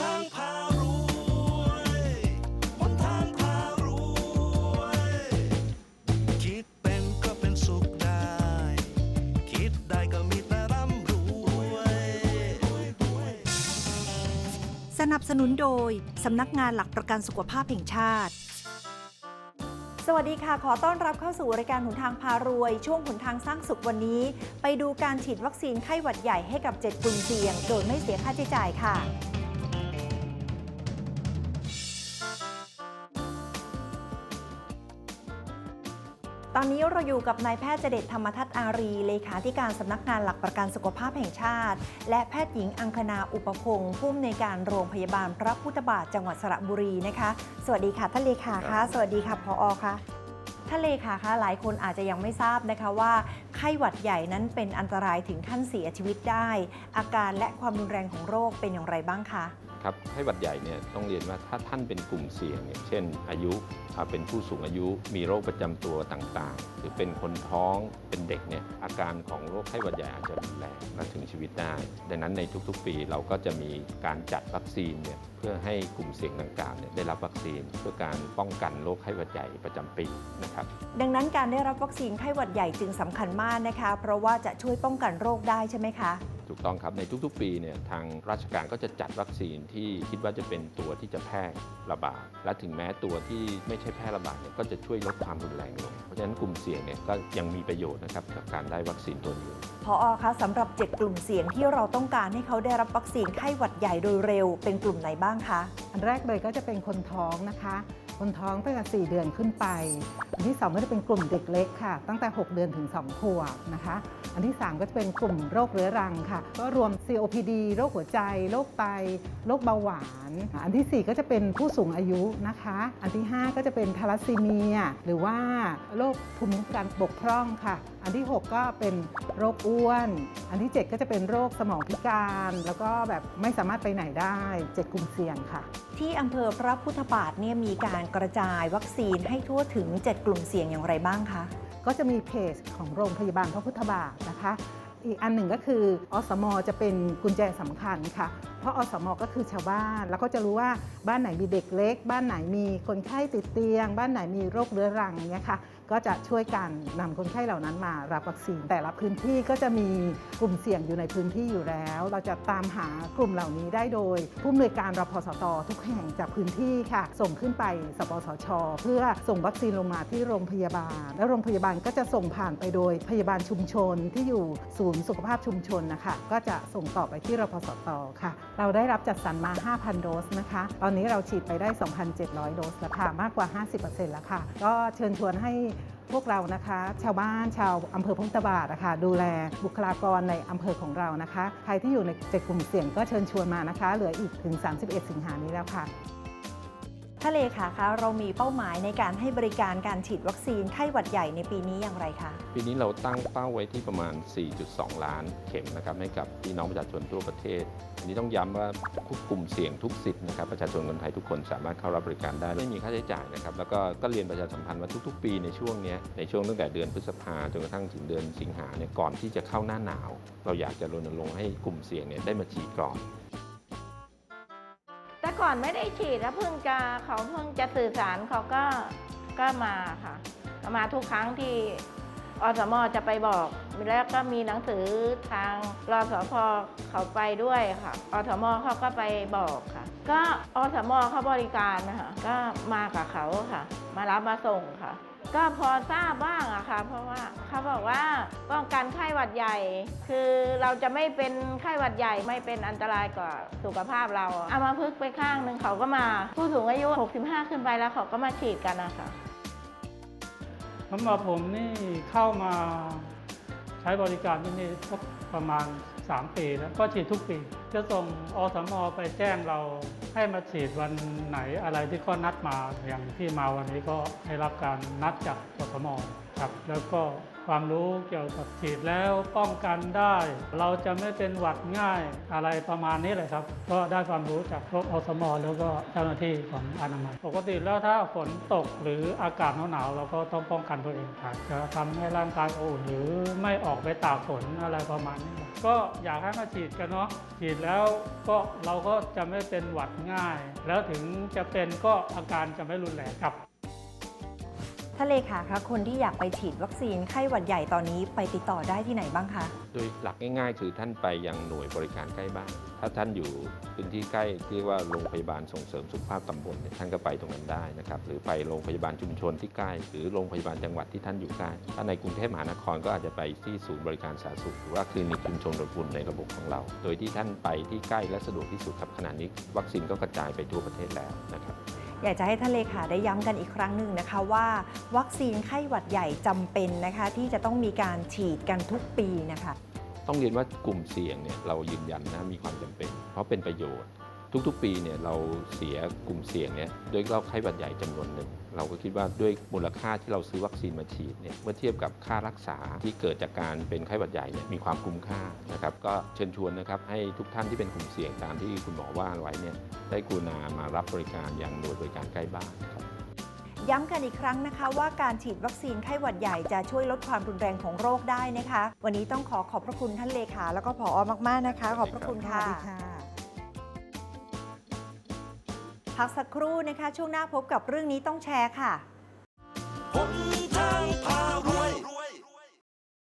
ทางพารวยหนทางพารวย คิดเป็นก็เป็นสุขได้ คิดได้ก็มีแต่ร่ำรวย สนับสนุนโดย สำนักงานหลักประกันสุขภาพแห่งชาติ สวัสดีค่ะ ขอต้อนรับเข้าสู่รายการหนทางพารวย ช่วงหนทางสร้างสุขวันนี้ ไปดูการฉีดวัคซีนไข้หวัดใหญ่ให้กับ 7 กลุ่มเสี่ยง โดยไม่เสียค่าใช้จ่ายค่ะ ตอนนี้เราอยู่กับนายแพทย์เจเดชธรรมทัศน์อารี เลขาธิการสำนักงานหลักประกันสุขภาพแห่งชาติ และแพทย์หญิงอังคณาอุปพงศ์ผู้อำนวยการโรงพยาบาลพระพุทธบาทจังหวัดสระบุรีนะคะ สวัสดีค่ะท่านเลขาคะสวัสดีค่ะพออคะท่านเลขาคะหลายคนอาจจะยังไม่ทราบนะคะว่าไข้หวัดใหญ่นั้นเป็นอันตรายถึงขั้นเสียชีวิตได้ อาการและความรุนแรงของโรคเป็นอย่างไรบ้างคะ ครับไข้หวัดใหญ่เนี่ยต้องเรียนว่าถ้าท่านเป็นกลุ่มเสี่ยงอย่างเช่น อายุเป็นผู้สูงอายุมีโรคประจำตัวต่างๆ หรือเป็นคนท้องเป็นเด็กเนี่ยอาการของโรคไข้หวัดใหญ่อาจจะรุนแรงและถึงชีวิตได้ ดังนั้นในทุกๆ ปีเราก็จะมีการจัดวัคซีนเนี่ยเพื่อให้กลุ่มเสี่ยงดังกล่าวเนี่ยได้รับวัคซีนเพื่อการป้องกันโรคไข้หวัดใหญ่ประจำปีนะครับดังนั้นการได้รับวัคซีนไข้หวัดใหญ่จึงสำคัญมากนะคะ เพราะว่าจะช่วยป้องกันโรคได้ใช่ไหมคะ ถูกต้องครับ ในทุกๆ ปีเนี่ยทางราชการก็จะจัดวัคซีนที่คิดว่าจะเป็นตัวที่จะแพร่ระบาด และถึงแม้ตัวที่ไม่ใช่แพร่ระบาดเนี่ยก็จะช่วยลดความรุนแรงลง เพราะฉะนั้นกลุ่มเสี่ยงเนี่ยก็ยังมีประโยชน์นะครับกับการได้วัคซีนตัวนี้พออคะสำหรับ 7 กลุ่มเสี่ยงที่เราต้องการให้เขาได้รับวัคซีนไข้หวัดใหญ่โดยเร็ว เป็นกลุ่มไหนบ้างคะ อันแรกเลยก็จะเป็นคนท้องนะคะ คนท้องตั้งแต่ 4 เดือนขึ้นไป อันที่ 2 ก็จะเป็นกลุ่มเด็กเล็กค่ะ ตั้งแต่ 6 เดือนถึง 2 ขวบนะคะ อันที่ 3 ก็จะเป็นกลุ่มโรคเรื้อรังค่ะ ก็รวม COPD โรคหัวใจ โรคไต โรคเบาหวาน อันทีสี่ 4 ก็จะเป็นผู้สูงอายุนะคะ อันที่ 5 ก็จะเป็นทาลัสซีเมีย หรือว่าโรคภูมิคุ้มกันบกพร่องค่ะ อันที่ 6 ก็เป็นโรคอ้วน อันที่ 7 ก็จะเป็นโรคสมองพิการ แล้วก็แบบไม่สามารถไปไหนได้ 7 กลุ่มเสี่ยงค่ะ ที่อำเภอพระพุทธบาทเนี่ยมีการกระจายวัคซีนให้ทั่วถึง 7 กลุ่มเสี่ยงอย่างไรบ้างคะ ก็จะมีเพจของโรงพยาบาลพระพุทธบาทนะคะ อีกอันหนึ่งก็คืออสมจะเป็นกุญแจสำคัญค่ะ เพราะอสมก็คือชาวบ้านแล้วก็จะรู้ว่าบ้านไหนมีเด็กเล็ก บ้านไหนมีคนไข้ติดเตียง บ้านไหนมีโรคเรื้อรังเนี่ยค่ะก็จะช่วยกันนำคนไข้เหล่านั้นมารับวัคซีน แต่ละพื้นที่ก็จะมีกลุ่มเสี่ยงอยู่ในพื้นที่อยู่แล้ว เราจะตามหากลุ่มเหล่านี้ได้โดย ผู้อำนวยการรพสตทุกแห่งจากพื้นที่ค่ะ ส่งขึ้นไปสปสช เพื่อส่งวัคซีนลงมาที่โรงพยาบาล แล้วโรงพยาบาลก็จะส่งผ่านไปโดยพยาบาลชุมชนที่อยู่ศูนย์สุขภาพชุมชนนะคะก็จะส่งต่อไปที่รพสตค่ะเราได้รับจัดสรรมา 5,000 โดสนะคะ ตอนนี้เราฉีดไปได้ 2,700 โดสแล้วค่ะ มากกว่า 50%แล้วค่ะ ก็เชิญชวนให้พวกเรานะคะ ชาวบ้านชาวอำเภอพุทธบาทนะคะดูแลบุคลากรในอำเภอของเรานะคะ ใครที่อยู่ในเจ็ดกลุ่มเสี่ยงก็เชิญชวนมานะคะ เหลืออีกถึง 31 สิงหานี้แล้วค่ะ ทะเลขาคะเรามีเป้าหมายในการให้บริการการฉีดวัคซีนไข้หวัดใหญ่ในปีนี้อย่างไรคะ ปีนี้เราตั้งเป้าไว้ที่ประมาณ 4.2 ล้านเข็มนะครับให้กับพี่น้องประชาชนทั่วประเทศ อันนี้ต้องย้ำว่าทุกกลุ่มเสี่ยงทุกสิทธิ์นะครับประชาชนคนไทยทุกคนสามารถเข้ารับบริการได้ไม่มีค่าใช้จ่ายนะครับแล้วก็ก็เรียนประชาสัมพันธ์ว่าทุก ๆ ปีในช่วงนี้ในช่วงตั้งแต่เดือนพฤษภาจนกระทั่งถึงเดือนสิงหาเนี่ยก่อนที่จะเข้าหน้าหนาว เราอยากจะรณรงค์ให้กลุ่มเสี่ยงเนี่ยได้มาฉีดก่อน ต่ก่อนไม่ได้ฉีดแล้วเพิ่งจะเขาเพิ่งจะสื่อสารเขาก็ก็มาค่ะ มาทุกครั้งที่อสมจะไปบอกแล้วก็มีหนังสือทางรสพเขาไปด้วยค่ะอสมเขาก็ไปบอกค่ะ ก็อสมเขาบริการนะคะก็มากับเขาค่ะ มารับมาส่งค่ะ ก็พอทราบบ้างอะค่ะ เพราะว่าเขาบอกว่าป้องกันไข้หวัดใหญ่ คือเราจะไม่เป็นไข้หวัดใหญ่ไม่เป็นอันตรายกับสุขภาพเราเอามาพึกไปข้างหนึ่งเขาก็มา ผู้สูงอายุ 65 ขึ้นไปแล้วเขาก็มาฉีดกันนะคะสำหรับผมนี่เข้ามาใช้บริการที่นี่ประมาณ 3 ปีแล้วก็ฉีดทุกปี จะส่งอสมอไปแจ้งเรา ให้มาฉีดวันไหนอะไรที่ก็นัดมาอย่างที่มาวันนี้ก็ได้รับการนัดจากกสมครับ แล้วก็ ความรู้เกี่ยวกับฉีดแล้วป้องกันได้ เราจะไม่เป็นหวัดง่ายอะไรประมาณนี้เลยครับ ก็ได้ความรู้จากพวกอสมแล้วก็เจ้าหน้าที่ของอนามัย ปกติแล้วถ้าฝนตกหรืออากาศหนาวๆเราก็ต้องป้องกันตัวเองอาจจะทำให้ร่างกายอุ่นหรือไม่ออกไปตากฝนอะไรประมาณนี้ ก็อยากให้มาฉีดกันเนาะฉีดแล้วก็เราก็จะไม่เป็นหวัดง่าย แล้วถึงจะเป็นก็อาการจะไม่รุนแรงครับ ทะเลขาคะคนที่อยากไปฉีดวัคซีนไข้หวัดใหญ่ตอนนี้ไปติดต่อได้ที่ไหนบ้างคะ โดยหลักง่ายๆ คือท่านไปยังหน่วยบริการใกล้บ้าน ถ้าท่านอยู่พื้นที่ใกล้ที่ว่าโรงพยาบาลส่งเสริมสุขภาพตำบลเนี่ยท่านก็ไปตรงนั้นได้นะครับ หรือไปโรงพยาบาลชุมชนที่ใกล้ หรือโรงพยาบาลจังหวัดที่ท่านอยู่ใกล้ ถ้าในกรุงเทพมหานครก็อาจจะไปที่ศูนย์บริการสาธารณสุขหรือว่าคลินิกชุมชนรถบุญในระบบของเรา โดยที่ท่านไปที่ใกล้และสะดวกที่สุดครับขณะนี้ วัคซีนก็กระจายไปทั่วประเทศแล้วนะครับ อยากจะให้ท่านเลขาได้ย้ำกันอีกครั้งหนึ่งนะคะว่า วัคซีนไข้หวัดใหญ่จำเป็นนะคะ ที่จะต้องมีการฉีดกันทุกปีนะคะ ต้องเรียนว่ากลุ่มเสี่ยงเนี่ยเรายืนยันนะมีความจำเป็น เพราะเป็นประโยชน์ ทุกๆ ปีเนี่ยเราเสียกลุ่มเสี่ยงเนี่ยด้วยโรคไข้หวัดใหญ่จำนวนหนึ่ง เราก็คิดว่าด้วยมูลค่าที่เราซื้อวัคซีนมาฉีดเนี่ยเมื่อเทียบกับค่ารักษาที่เกิดจากการเป็นไข้หวัดใหญ่เนี่ยมีความคุ้มค่านะครับก็เชิญชวนนะครับให้ทุกท่านที่เป็นกลุ่มเสี่ยงตามที่คุณหมอว่าไว้เนี่ยได้กรุณามารับบริการอย่างหน่วยบริการใกล้บ้านครับย้ำกันอีกครั้งนะคะว่าการฉีดวัคซีนไข้หวัดใหญ่จะช่วยลดความรุนแรงของโรคได้นะคะ วันนี้ต้องขอขอบพระคุณท่านเลขาแล้วก็ผอมากๆนะคะ ขอบพระคุณสค่ะ พักสักครู่นะคะ ช่วงหน้าพบกับเรื่องนี้ต้องแชร์ค่ะทางพารวย